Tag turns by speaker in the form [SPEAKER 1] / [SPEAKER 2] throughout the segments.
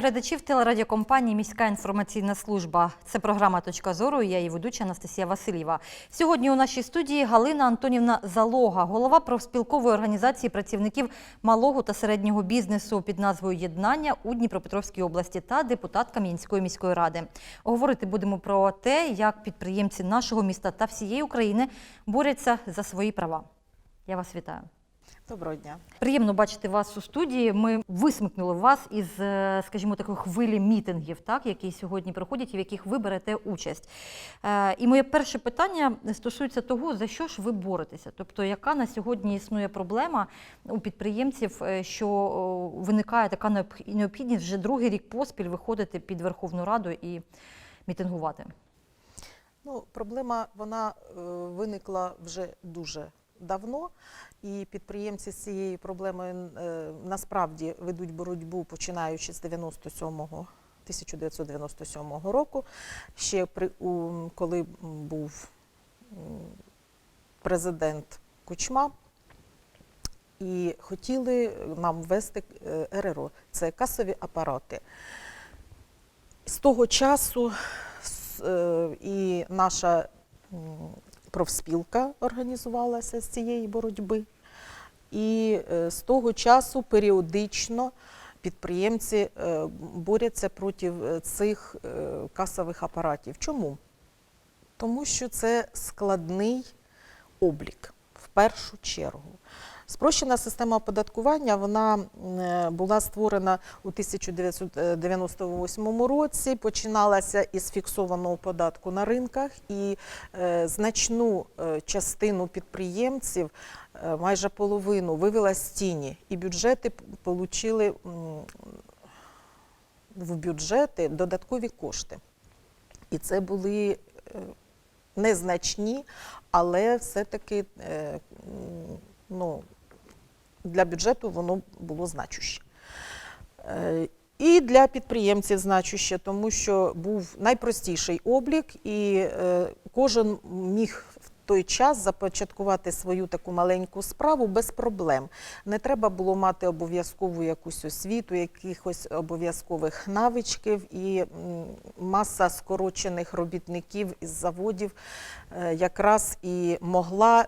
[SPEAKER 1] Глядачів телерадіокомпанії Міська інформаційна служба. Це програма Точка зору. Я її ведуча Анастасія Васильєва. Сьогодні у нашій студії Галина Антонівна Залога, голова профспілкової організації працівників малого та середнього бізнесу під назвою Єднання у Дніпропетровській області та депутатка Мінської міської ради. Говорити будемо про те, як підприємці нашого міста та всієї України борються за свої права. Я вас вітаю.
[SPEAKER 2] Доброго дня.
[SPEAKER 1] Приємно бачити вас у студії. Ми висмикнули вас із, е, скажімо, такої хвилі мітингів, так, які сьогодні проходять і в яких ви берете участь. Е, І моє перше питання стосується того, за що ж ви боретеся? Тобто, яка на сьогодні існує проблема у підприємців, е, що виникає така необхідність вже другий рік поспіль виходити під Верховну Раду і мітингувати?
[SPEAKER 2] Ну, проблема вона е, виникла вже дуже давно, і підприємці з цією проблемою е, насправді ведуть боротьбу починаючи з 97-го. 1997 року, ще при у, коли був президент Кучма, і хотіли нам ввести е, РРО, це касові апарати. З того часу е, і наша профспілка організувалася з цієї боротьби. І е, з того часу періодично підприємці е, борються проти е, цих касових апаратів. Чому? Тому що це складний облік в першу чергу. Спрощена система оподаткування вона е, була створена у 1998 році. Починалася із фіксованого податку на ринках, і е, значну е, частину підприємців, майже половину, вивела з тіні, і бюджети отримали в бюджети додаткові кошти. І це були незначні, але все-таки ну, для бюджету воно було значуще. Е, І для підприємців значуще, тому що був найпростіший облік, і е, кожен міг в той час започаткувати свою таку маленьку справу без проблем. Не треба було мати обов'язкову якусь освіту, якихось обов'язкових навичків, і маса скорочених робітників із заводів е, якраз і могла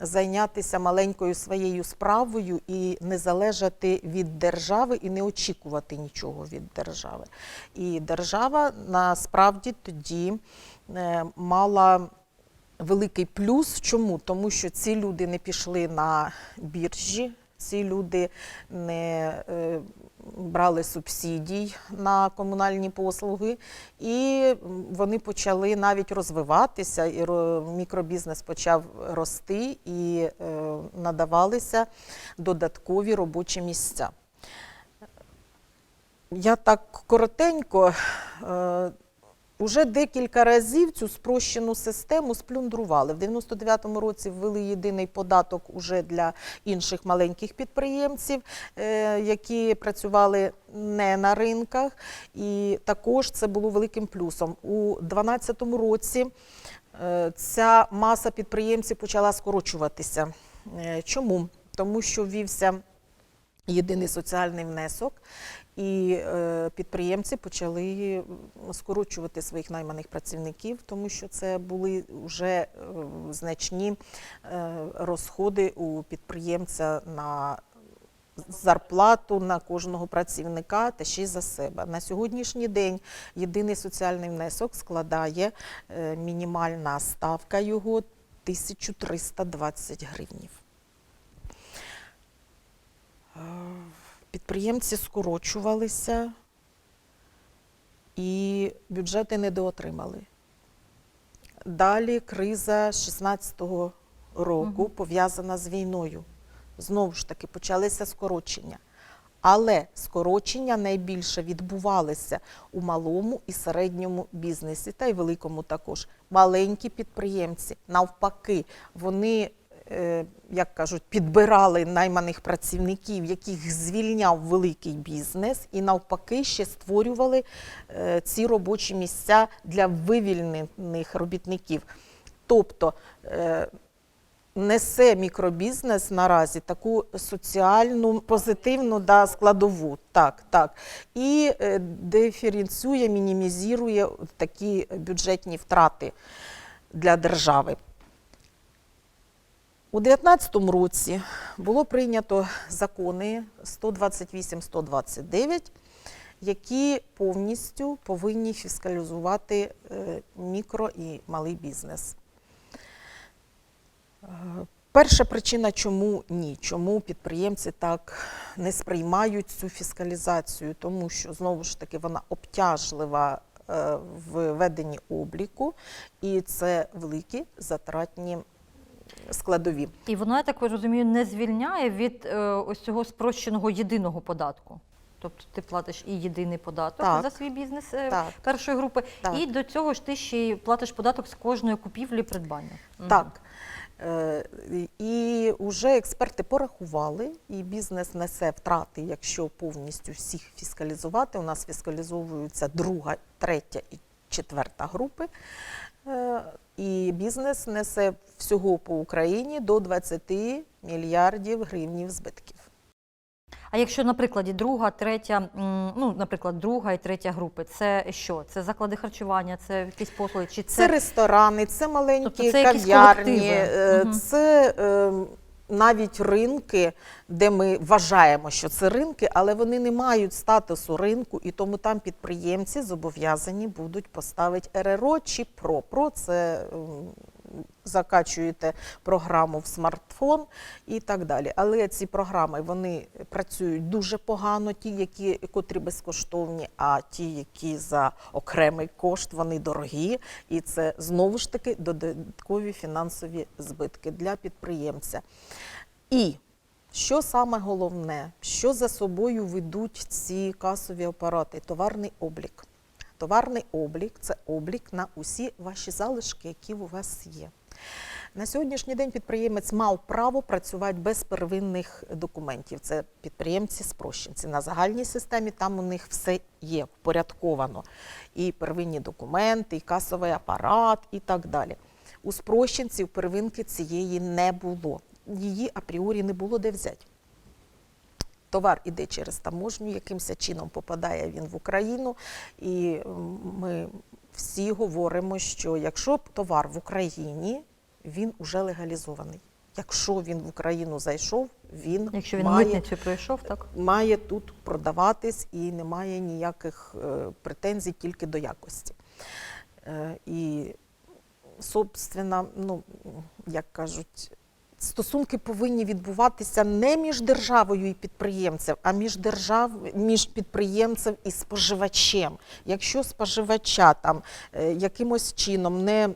[SPEAKER 2] зайнятися маленькою своєю справою і не залежати від держави і не очікувати нічого від держави. І держава насправді тоді е, мала великий плюс. Чому? Тому що ці люди не пішли на біржі, ці люди не е, брали субсидій на комунальні послуги, і вони почали навіть розвиватися, і мікробізнес почав рости, і е, надавалися додаткові робочі місця. Я так коротенько. Уже декілька разів цю спрощену систему сплюндрували. В 99-му році ввели єдиний податок уже для інших маленьких підприємців, е, які працювали не на ринках. І також це було великим плюсом. У 2012 році е, ця маса підприємців почала скорочуватися. Е, Чому? Тому що ввівся єдиний соціальний внесок, і е, підприємці почали скорочувати своїх найманих працівників, тому що це були вже е, значні е, розходи у підприємця на зарплату на кожного працівника та ще й за себе. На сьогоднішній день єдиний соціальний внесок складає мінімальна ставка його 1320 гривнів. Підприємці скорочувалися і бюджети недоотримали. Далі криза 16-го року пов'язана з війною. Знову ж таки, почалися скорочення. Але скорочення найбільше відбувалися у малому і середньому бізнесі, та й великому також. Маленькі підприємці, навпаки, вони, як кажуть, підбирали найманих працівників, яких звільняв великий бізнес, і навпаки ще створювали е, ці робочі місця для вивільнених робітників. Тобто е, несе мікробізнес наразі таку соціальну позитивну да, складову. Так, так. І е, диференціює, мінімізує такі бюджетні втрати для держави. У 2019 році було прийнято закони 128-129, які повністю повинні фіскалізувати е, мікро і малий бізнес. Е, Перша причина, чому ні, чому підприємці так не сприймають цю фіскалізацію, тому що знову ж таки вона обтяжлива е, в веденні обліку, і це великі затратні складові.
[SPEAKER 1] І воно, я так розумію, не звільняє від е, ось цього спрощеного єдиного податку. Тобто ти платиш і єдиний податок
[SPEAKER 2] Так.
[SPEAKER 1] за свій бізнес е,
[SPEAKER 2] Так.
[SPEAKER 1] першої групи,
[SPEAKER 2] Так.
[SPEAKER 1] і до цього ж ти ще й платиш податок з кожної купівлі придбання.
[SPEAKER 2] Так. Е, І вже експерти порахували, і бізнес несе втрати, якщо повністю всіх фіскалізувати. У нас фіскалізовуються друга, третя і четверта групи. І бізнес несе всього по Україні до 20 мільярдів гривнів збитків.
[SPEAKER 1] А якщо, наприклад, друга, третя, ну, наприклад, друга і третя групи, це що? Це заклади харчування, це якісь послуги, чи це,
[SPEAKER 2] Це ресторани, це маленькі
[SPEAKER 1] Тобто це
[SPEAKER 2] кав'ярні, е, це е, навіть ринки, де ми вважаємо, що це ринки, але вони не мають статусу ринку, і тому там підприємці зобов'язані будуть поставити РРО чи ПРО. ПРО це м, закачуєте програму в смартфон і так далі. Але ці програми вони працюють дуже погано, ті, які котрі безкоштовні, а ті, які за окремий кошт, вони дорогі. І це знову ж таки додаткові фінансові збитки для підприємця. І що саме головне, що за собою ведуть ці касові апарати? Товарний облік. Товарний облік це облік на усі ваші залишки, які у вас є. На сьогоднішній день підприємець мав право працювати без первинних документів. Це підприємці спрощенці. На загальній системі там у них все є впорядковано. І первинні документи, і касовий апарат, і так далі. У спрощенців первинки цієї не було. Її апріорі не було де взяти. Товар іде через таможню, якимось чином попадає він в Україну, і ми всі говоримо, що якщо товар в Україні, він уже легалізований. Якщо він в Україну зайшов, він
[SPEAKER 1] якщо він
[SPEAKER 2] має,
[SPEAKER 1] митницю пройшов, так?
[SPEAKER 2] має тут продаватись і немає ніяких е, претензій тільки до якості. Е, і, собственно, ну, як кажуть, стосунки повинні відбуватися не між державою і підприємцем, а між держав, між підприємцем і споживачем. Якщо споживача там е, якимось чином не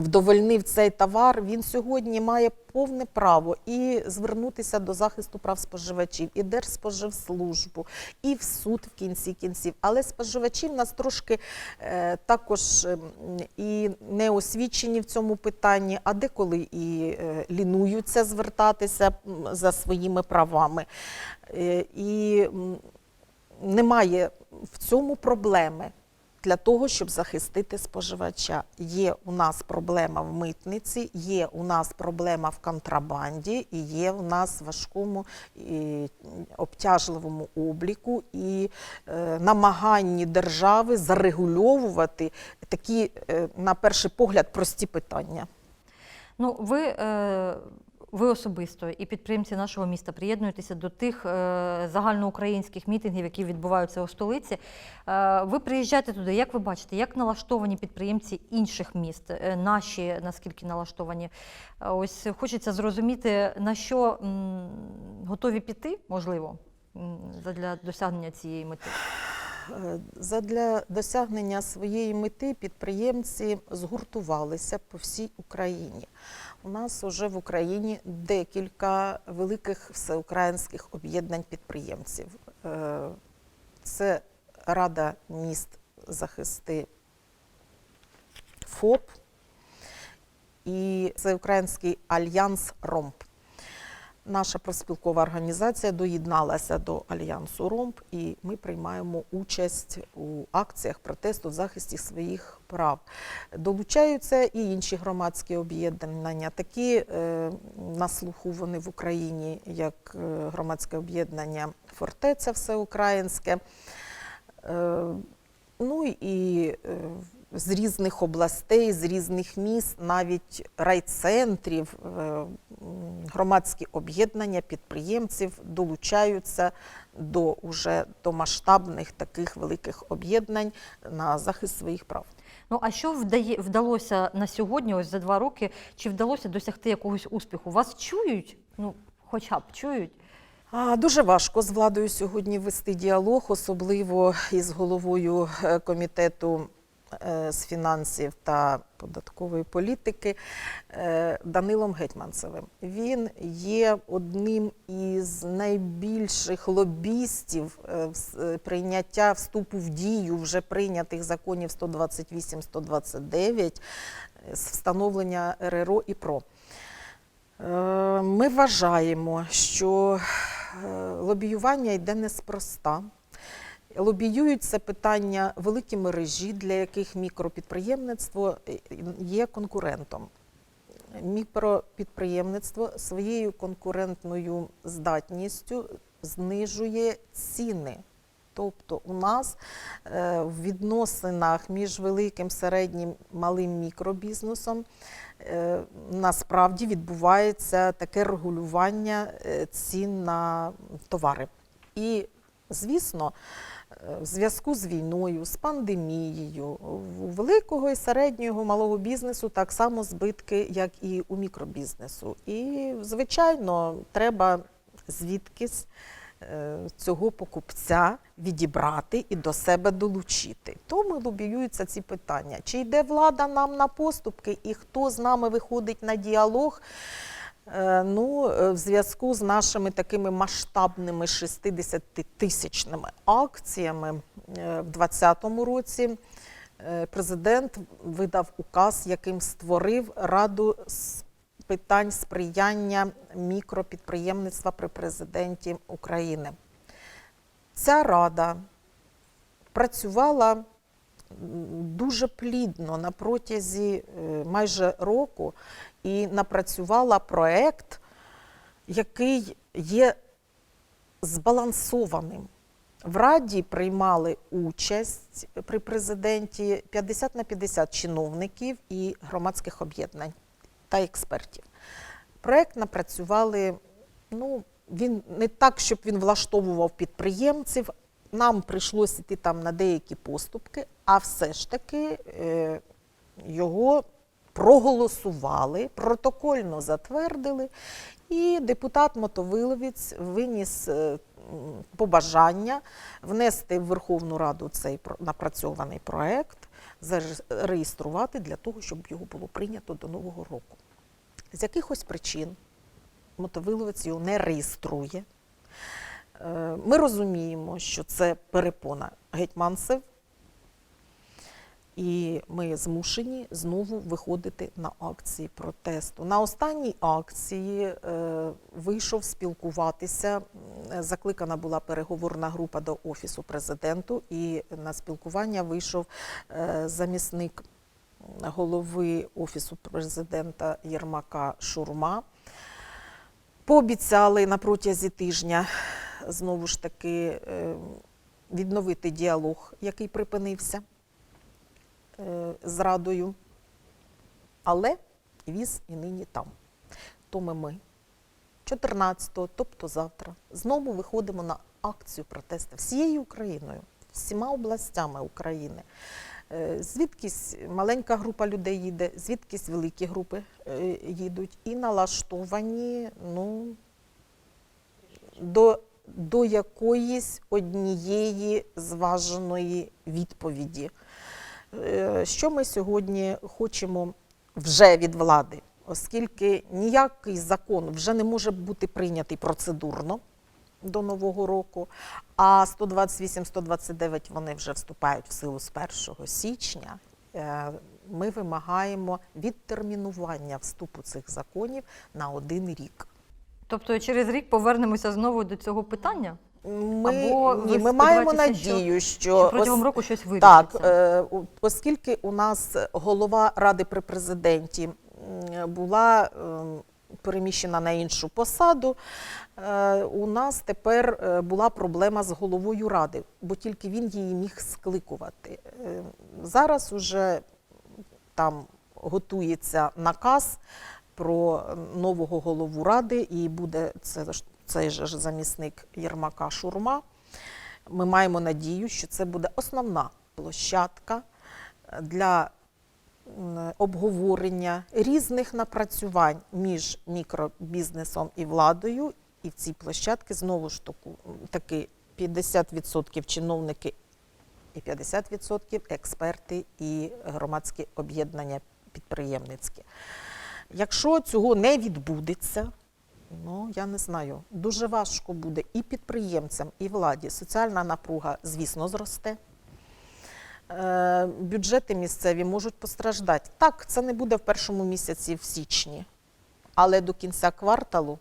[SPEAKER 2] вдовольнив цей товар, він сьогодні має повне право і звернутися до захисту прав споживачів, і Держспоживслужбу, і в суд в кінці кінців. Але споживачі в нас трошки е, також ем, і не освічені в цьому питанні, а деколи і е, лінуються звертатися за своїми правами. Е, і немає в цьому проблеми для того, щоб захистити споживача. Є у нас проблема в митниці, є у нас проблема в контрабанді, і є у нас важкому і обтяжливому обліку і е, намаганні держави зарегульовувати такі, е, на перший погляд, прості питання.
[SPEAKER 1] Ну, ви, е, ви особисто і підприємці нашого міста приєднуєтеся до тих е, загальноукраїнських мітингів, які відбуваються у столиці. Е, ви приїжджаєте туди. Як ви бачите, як налаштовані підприємці інших міст? Е, наші наскільки налаштовані? Ось хочеться зрозуміти, на що готові піти, можливо, для досягнення цієї мети.
[SPEAKER 2] Задля досягнення своєї мети підприємці згуртувалися по всій Україні. У нас вже в Україні декілька великих всеукраїнських об'єднань підприємців. Е, Це Рада міст захисти ФОП і Всеукраїнський альянс РОМП. Наша профспілкова організація доєдналася до альянсу РОМП, і ми приймаємо участь у акціях протесту в захисті своїх прав. Долучаються і інші громадські об'єднання. Такі е, на слуху вони в Україні, як е, громадське об'єднання Фортеця Всеукраїнське. Е, Ну і з різних областей, з різних міст, навіть райцентрів, е, громадські об'єднання підприємців долучаються до уже до масштабних таких великих об'єднань на захист своїх прав.
[SPEAKER 1] Ну а що вдає, вдалося на сьогодні, ось за два роки, чи вдалося досягти якогось успіху? Вас чують? Ну, хоча б чують?
[SPEAKER 2] Дуже важко з владою сьогодні вести діалог, особливо із головою е, комітету з фінансів та податкової політики е, Данилом Гетьманцевим. Він є одним із найбільших лобістів е, е, прийняття вступу в дію вже прийнятих законів 128-129 з встановлення РРО і ПРО. Е, Ми вважаємо, що е, лобіювання йде неспроста. Лобіюють це питання великі мережі, для яких мікропідприємництво е, є конкурентом. Мікропідприємництво своєю конкурентною здатністю знижує ціни. Тобто у нас е, в відносинах між великим, середнім, малим мікробізнесом е, насправді відбувається таке регулювання цін на товари. І, звісно, е, в зв'язку з війною, з пандемією, у великого і середнього малого бізнесу так само збитки, як і у мікробізнесу. І, звичайно, треба звідкись е, цього покупця відібрати і до себе долучити. Тому лобіюються ці питання. Чи йде влада нам на поступки і хто з нами виходить на діалог? Е, Ну, е, в зв'язку з нашими такими масштабними 60-тисячними акціями е, в 2020 році президент видав указ, яким створив Раду з питань сприяння мікропідприємництва при президенті України. Ця рада працювала дуже плідно на протязі майже року і напрацювала проект, який є збалансованим. В Раді приймали участь при президенті 50 на 50 чиновників і громадських об'єднань та експертів. Проект напрацювали, ну, він не так, щоб він влаштовував підприємців. Нам прийшлося йти там на деякі поступки, а все ж таки е, його проголосували, протокольно затвердили, і депутат Мотовиловець виніс е, побажання внести в Верховну Раду цей напрацьований проект, зареєструвати для того, щоб його було прийнято до Нового року. З якихось причин Мотовиловець його не реєструє. Е, Ми розуміємо, що це перепона гетьманцев, і ми змушені знову виходити на акції протесту. На останній акції е, вийшов спілкуватися. Закликана була переговорна група до офісу президенту, і на спілкування вийшов е, замісник голови офісу президента Єрмака Шурма. Пообіцяли на протязі тижня знову ж таки е, відновити діалог, який припинився е, з Радою. Але віз і нині там. Тому ми 14-го, тобто завтра, знову виходимо на акцію протесту всією Україною, всіма областями України. Е, Звідкись маленька група людей їде, звідкись великі групи е, їдуть і налаштовані ну, до, до якоїсь однієї зваженої відповіді. Е, Що ми сьогодні хочемо вже від влади, оскільки ніякий закон вже не може бути прийнятий процедурно до Нового року, а 128-129 вони вже вступають в силу з 1 січня. Е, Ми вимагаємо відтермінування вступу цих законів на один рік.
[SPEAKER 1] Тобто через рік повернемося знову до цього питання?
[SPEAKER 2] Ми,
[SPEAKER 1] Або
[SPEAKER 2] ні, ми маємо надію, що,
[SPEAKER 1] Що протягом
[SPEAKER 2] ос-
[SPEAKER 1] року щось
[SPEAKER 2] Так, е, оскільки у нас голова ради при президенті була ем, переміщена на іншу посаду, е, у нас тепер е, була проблема з головою ради, бо тільки він її міг скликувати. Е, Зараз уже там готується наказ про нового голову ради, і буде це ж- цей же замісник Єрмака Шурма. Ми маємо надію, що це буде основна площадка для обговорення різних напрацювань між мікробізнесом і владою. І в цій площадці знову ж таки 50% чиновники і 50% експерти і громадські об'єднання підприємницькі. Якщо цього не відбудеться, ну я не знаю, дуже важко буде і підприємцям, і владі. Соціальна напруга, звісно, зросте. Е, Бюджети місцеві можуть постраждати. Так, це не буде в першому місяці в січні, але до кінця кварталу,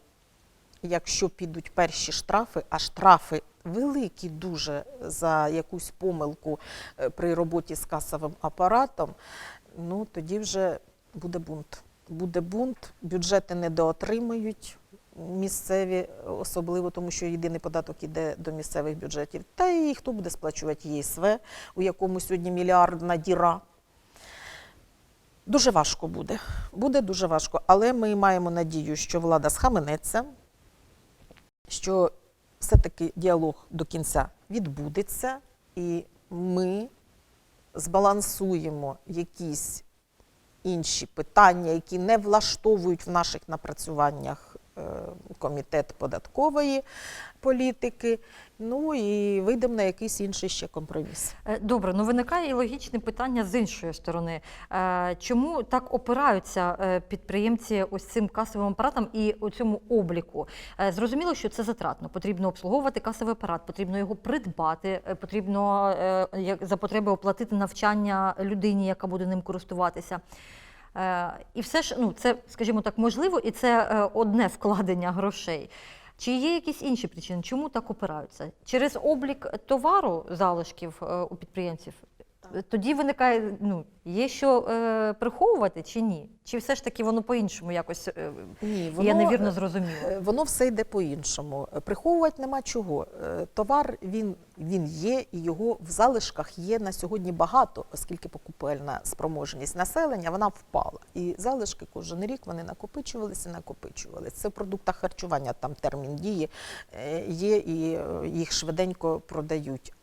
[SPEAKER 2] якщо підуть перші штрафи, а штрафи великі дуже за якусь помилку е, при роботі з касовим апаратом, ну тоді вже буде бунт. Буде бунт, бюджети недоотримають місцеві, особливо тому, що єдиний податок іде до місцевих бюджетів. Та і хто буде сплачувати ЄСВ, у якому сьогодні мільярдна діра. Дуже важко буде. Буде дуже важко. Але ми маємо надію, що влада схаменеться, що все-таки діалог до кінця відбудеться, і ми збалансуємо якісь інші питання, які не влаштовують в наших напрацюваннях комітет податкової політики. Ну і вийдемо на якийсь інший ще компроміс.
[SPEAKER 1] Е, Добре, ну виникає і логічне питання з іншої сторони. Е, Чому так опираються е, підприємці ось цим касовим апаратом і у цьому обліку? Е, Зрозуміло, що це затратно. Потрібно обслуговувати касовий апарат, потрібно його придбати, е, потрібно е, за потреби оплатити навчання людині, яка буде ним користуватися. Е, І все ж, ну це, скажімо так, можливо, і це е, одне вкладення грошей. Чи є якісь інші причини? Чому так опираються? Через облік товару залишків е, у підприємців? Тоді виникає, ну, є що е, приховувати чи ні? Чи все ж таки воно по-іншому якось е,
[SPEAKER 2] Ні,
[SPEAKER 1] я невірно зрозуміла?
[SPEAKER 2] Е, Воно все йде по-іншому. Е, Приховувати нема чого. Е, Товар він, він є, і його в залишках є на сьогодні багато, оскільки покупельна спроможність населення вона впала. І залишки кожен рік вони накопичувалися, накопичувалися. Це в продуктах харчування, там термін дії е, є, і е, їх швиденько продають.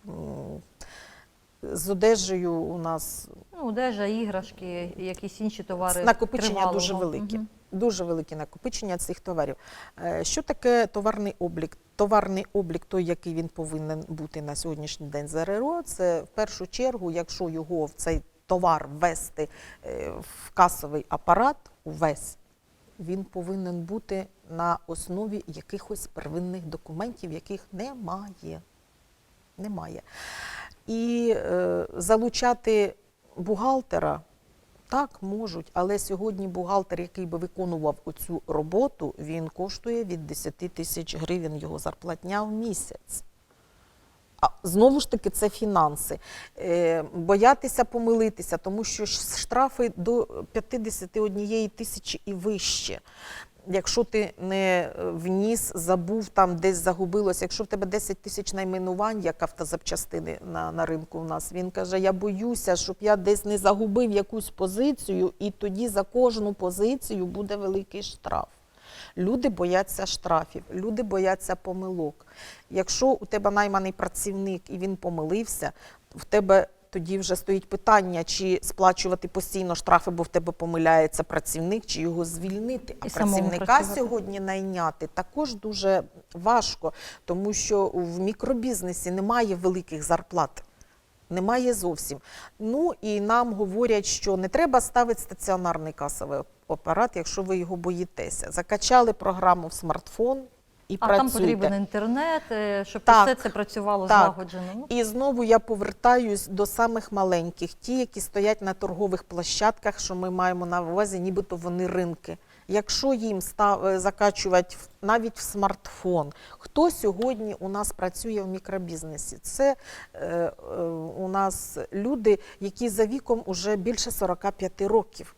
[SPEAKER 2] З одежею у нас
[SPEAKER 1] Ну, одежа, іграшки, якісь інші товари.
[SPEAKER 2] накопичення
[SPEAKER 1] тривалого.
[SPEAKER 2] дуже великі.
[SPEAKER 1] Мгм.
[SPEAKER 2] Дуже велике накопичення цих товарів. Е, Що таке товарний облік? Товарний облік, той, який він повинен бути на сьогоднішній день з РРО, це в першу чергу, якщо його в цей товар ввести е, в касовий апарат, увесь, він повинен бути на основі якихось первинних документів, яких немає. Немає. І е, залучати бухгалтера так, можуть, але сьогодні бухгалтер, який би виконував оцю роботу, він коштує від 10 тисяч гривень його зарплатня в місяць. А знову ж таки, це фінанси. Е, боятися помилитися, тому що штрафи до 51 тисячі і вище. Якщо ти не е, вніс, забув, там десь загубилось, якщо в тебе 10 тисяч найменувань, як автозапчастини на, на ринку у нас, він каже: я боюся, щоб я десь не загубив якусь позицію, і тоді за кожну позицію буде великий штраф. Люди бояться штрафів, люди бояться помилок. Якщо у тебе найманий працівник і він помилився, в тебе тоді вже стоїть питання, чи сплачувати постійно штрафи, бо в тебе помиляється працівник, чи його звільнити. А
[SPEAKER 1] І
[SPEAKER 2] працівника сьогодні найняти також дуже важко, тому що в мікробізнесі немає великих зарплат. Немає зовсім. Ну і нам говорять, що не треба ставити стаціонарний касовий апарат, якщо ви його боїтеся. Закачали програму в смартфон і
[SPEAKER 1] А
[SPEAKER 2] працюйте.
[SPEAKER 1] там потрібен інтернет, е, щоб
[SPEAKER 2] Так,
[SPEAKER 1] все це працювало
[SPEAKER 2] так.
[SPEAKER 1] злагоджено. Ну,
[SPEAKER 2] І знову я повертаюсь до самих маленьких, ті, які стоять на торгових площадках, що ми маємо на увазі, нібито вони ринки. якщо їм став, е, закачувати навіть в смартфон, хто сьогодні у нас працює в мікробізнесі? Це е, е, у нас люди, які за віком уже більше 45 років.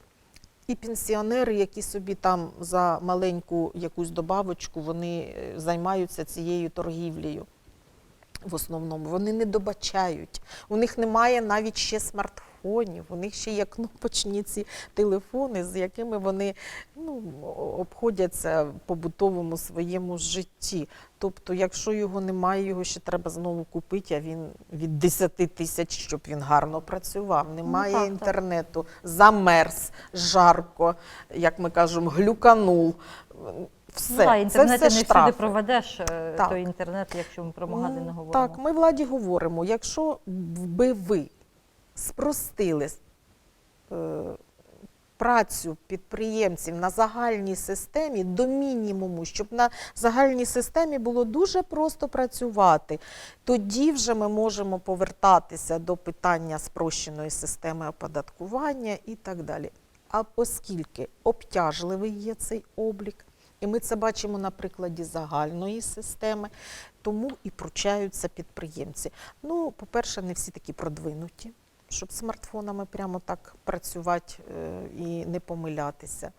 [SPEAKER 2] І пенсіонери, які собі там за маленьку якусь добавочку, вони е, займаються цією торгівлею. В основному вони не добачають. У них немає навіть ще смартфонів, у них ще є кнопочні ці телефони, з якими вони ну, обходяться в побутовому своєму житті. Тобто, якщо його немає, його ще треба знову купити, а він від 10 тисяч, щоб він гарно працював. Немає
[SPEAKER 1] так, так.
[SPEAKER 2] інтернету, замерз, жарко, як ми кажемо, глюканув. Все,
[SPEAKER 1] ну, так, інтернет
[SPEAKER 2] це
[SPEAKER 1] не
[SPEAKER 2] все
[SPEAKER 1] всюди проведеш е,
[SPEAKER 2] Так.
[SPEAKER 1] той інтернет, якщо ми про магазини
[SPEAKER 2] Ну,
[SPEAKER 1] говоримо.
[SPEAKER 2] Так, ми владі говоримо, якщо би ви спростили е, працю підприємців на загальній системі до мінімуму, щоб на загальній системі було дуже просто працювати, тоді вже ми можемо повертатися до питання спрощеної системи оподаткування і так далі. А оскільки обтяжливий є цей облік, і ми це бачимо на прикладі загальної системи, тому і пручаються підприємці. Ну, по-перше, не всі такі продвинуті, щоб смартфонами прямо так працювати е, і не помилятися.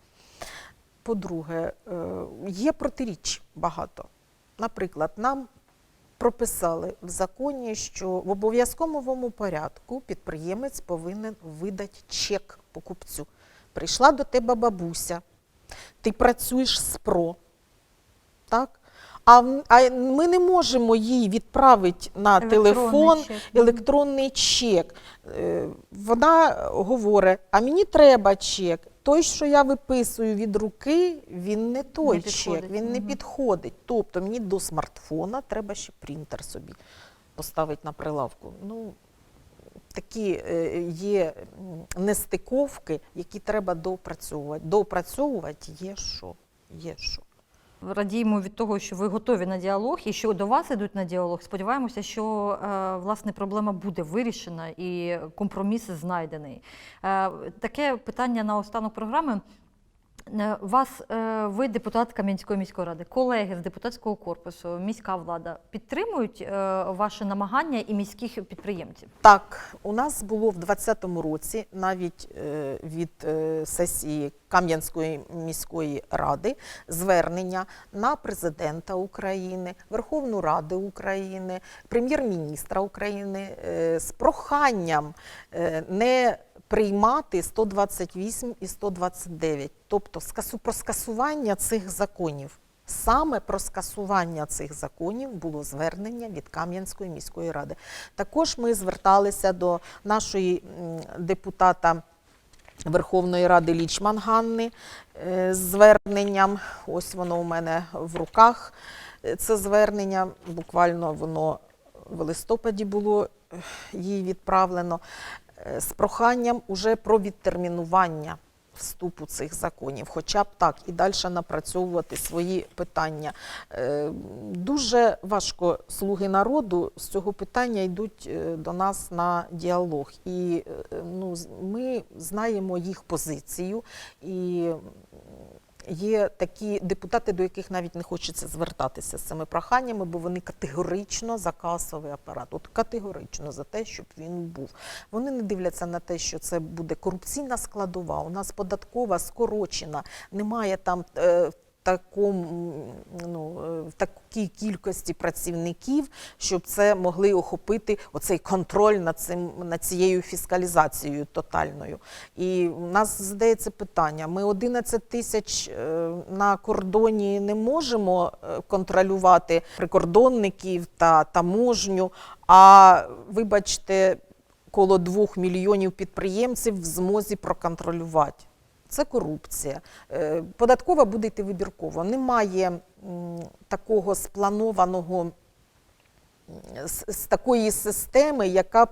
[SPEAKER 2] По-друге, е, є протиріч багато. Наприклад, нам прописали в законі, що в обов'язковому порядку підприємець повинен видати чек покупцю. Прийшла до тебе бабуся, ти працюєш з ПРО, так? А, а ми не можемо їй відправити на
[SPEAKER 1] Електронний
[SPEAKER 2] телефон
[SPEAKER 1] чек.
[SPEAKER 2] електронний чек. Е, Вона говорить, а мені треба чек. Той, що я виписую від руки, він не той
[SPEAKER 1] Не
[SPEAKER 2] чек, він не
[SPEAKER 1] Мгм.
[SPEAKER 2] підходить. Тобто мені до смартфона треба ще принтер собі поставити на прилавку. Ну, такі е, є нестиковки, які треба доопрацьовувати. Доопрацьовувати є що. Є що.
[SPEAKER 1] Радіємо від того, що ви готові на діалог і що до вас йдуть на діалог. Сподіваємося, що е, власне проблема буде вирішена і компроміс знайдений. Е, таке питання на останок програми. Е, Вас, е, ви депутат Кам'янської міської ради, колеги з депутатського корпусу, міська влада підтримують е, ваше намагання і міських підприємців?
[SPEAKER 2] Так, у нас було в 2020 році навіть від сесії Кам'янської міської ради звернення на президента України, Верховну Раду України, прем'єр-міністра України з проханням не приймати 128 і 129, тобто про скасування цих законів. Саме про скасування цих законів було звернення від Кам'янської міської ради. Також ми зверталися до нашої депутата Верховної Ради Лічман Ганни е, з зверненням. Ось воно у мене в руках. Е, Це звернення, буквально воно в листопаді було е, їй відправлено з проханням уже про відтермінування вступу цих законів, хоча б так, і далі напрацьовувати свої питання. Е, Дуже важко слуги народу з цього питання йдуть е, до нас на діалог. І е, ну, ми знаємо їх позицію. І є такі депутати, до яких навіть не хочеться звертатися з цими проханнями, бо вони категорично за касовий апарат. От категорично за те, щоб він був. Вони не дивляться на те, що це буде корупційна складова. У нас податкова скорочена, немає там. Такому, ну, е, в такій кількості працівників, щоб це могли охопити оцей контроль над цим над цією фіскалізацією тотальною. І у нас задається питання: ми 11 тисяч е, на кордоні не можемо е, контролювати прикордонників та таможню. А вибачте, коло двох мільйонів підприємців в змозі проконтролювати. Це корупція. Е, Податкова буде йти вибірково. Немає такого спланованого з, з такої системи, яка б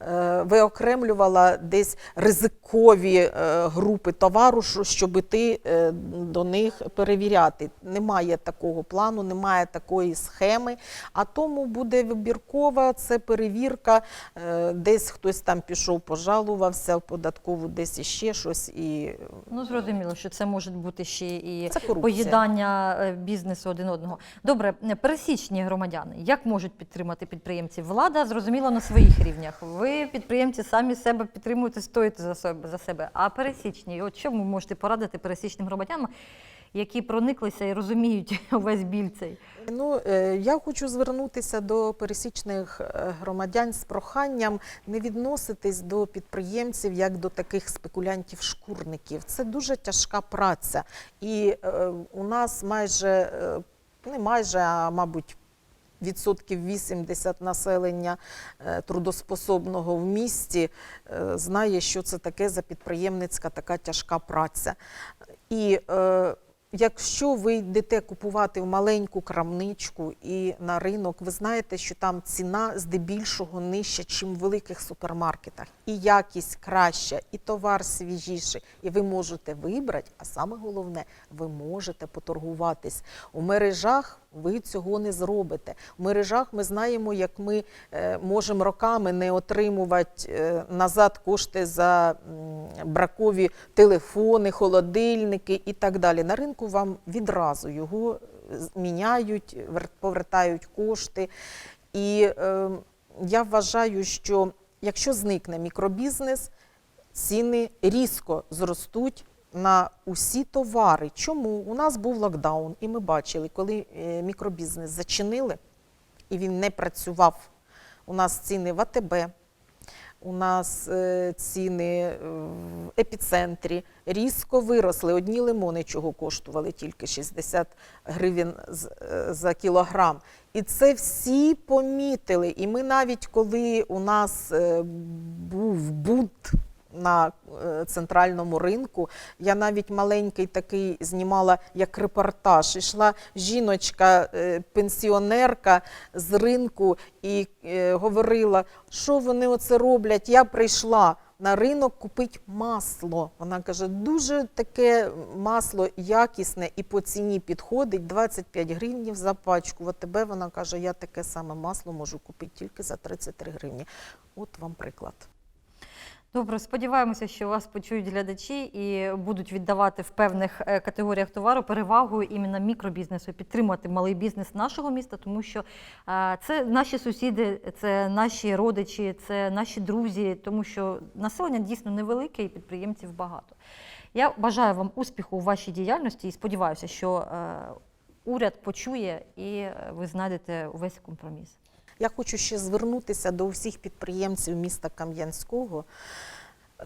[SPEAKER 2] е, виокремлювала десь ризикові е, групи товару, щоб іти е, до них перевіряти. Немає такого плану, немає такої схеми, а тому буде вибіркова, це перевірка, е, десь хтось там пішов, пожалувався в податкову, десь іще щось. І
[SPEAKER 1] Ну, зрозуміло, що це може бути ще і поїдання е, бізнесу один одного. Добре, пересічні громадяни, як можуть підтримати підприємців? Влада зрозуміло на своїх рівнях. Ви підприємці самі себе підтримуєте, стоїте за себе за себе. А пересічні, от що ви можете порадити пересічним громадянам, які прониклися і розуміють увесь біль цей?
[SPEAKER 2] Ну, е, я хочу звернутися до пересічних е, громадян з проханням не відноситись до підприємців як до таких спекулянтів-шкурників. Це дуже тяжка праця. І е, у нас майже, не майже, а мабуть, відсотків 80 населення е, трудоспособного в місті е, знає, що це таке за підприємницька така тяжка праця. І е, якщо ви йдете купувати в маленьку крамничку і на ринок, ви знаєте, що там ціна здебільшого нижча, ніж в великих супермаркетах. І якість краща, і товар свіжіший. І ви можете вибрати, а саме головне, ви можете поторгуватись. У мережах ви цього не зробите. У мережах ми знаємо, як ми е, можемо роками не отримувати е, назад кошти за бракові телефони, холодильники і так далі. На ринку вам відразу його міняють, повертають кошти. І е, я вважаю, що якщо зникне мікробізнес, ціни різко зростуть на усі товари. Чому? У нас був локдаун, і ми бачили, коли е, мікробізнес зачинили і він не працював. У нас ціни в АТБ, у нас е, ціни е, в епіцентрі різко виросли. Одні лимони чого коштували тільки 60 гривень е, за кілограм. І це всі помітили. І ми навіть коли у нас був бунт на е, центральному ринку, я навіть маленький такий знімала як репортаж. Ішла жіночка, е, пенсіонерка з ринку і е, говорила, що вони оце роблять. Я прийшла на ринок купити масло. Вона каже, дуже таке масло якісне і по ціні підходить 25 гривень за пачку. В АТБ вона каже, я таке саме масло можу купити тільки за 33 гривні. От вам приклад.
[SPEAKER 1] Добре, сподіваємося, що вас почують глядачі і будуть віддавати в певних е, категоріях товару перевагу іменно мікробізнесу, підтримувати малий бізнес нашого міста, тому що е, це наші сусіди, це наші родичі, це наші друзі, тому що населення дійсно невелике і підприємців багато. Я бажаю вам успіху у вашій діяльності і сподіваюся, що е, уряд почує і ви знайдете увесь компроміс.
[SPEAKER 2] Я хочу ще звернутися до всіх підприємців міста Кам'янського.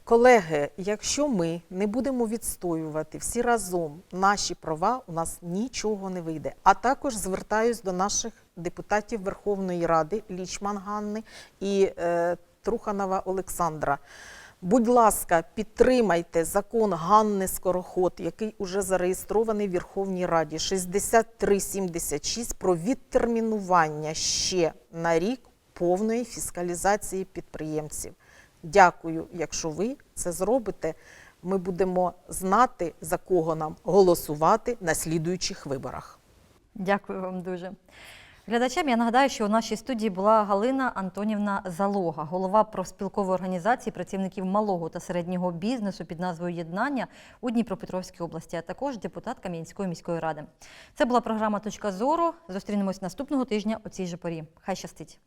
[SPEAKER 2] Колеги, якщо ми не будемо відстоювати всі разом наші права, у нас нічого не вийде. А також звертаюсь до наших депутатів Верховної Ради Лічман Ганни і е, Труханова Олександра. Будь ласка, підтримайте закон Ганни Скороход, який уже зареєстрований в Верховній Раді 6376 про відтермінування ще на рік повної фіскалізації підприємців. Дякую, якщо ви це зробите. Ми будемо знати, за кого нам голосувати на слідуючих виборах.
[SPEAKER 1] Дякую вам дуже. Глядачам я нагадаю, що у нашій студії була Галина Антонівна Залога, голова профспілкової організації працівників малого та середнього бізнесу під назвою Єднання у Дніпропетровській області, а також депутат Кам'янської міської ради. Це була програма Точка зору. Зустрінемось наступного тижня у цій же порі. Хай щастить!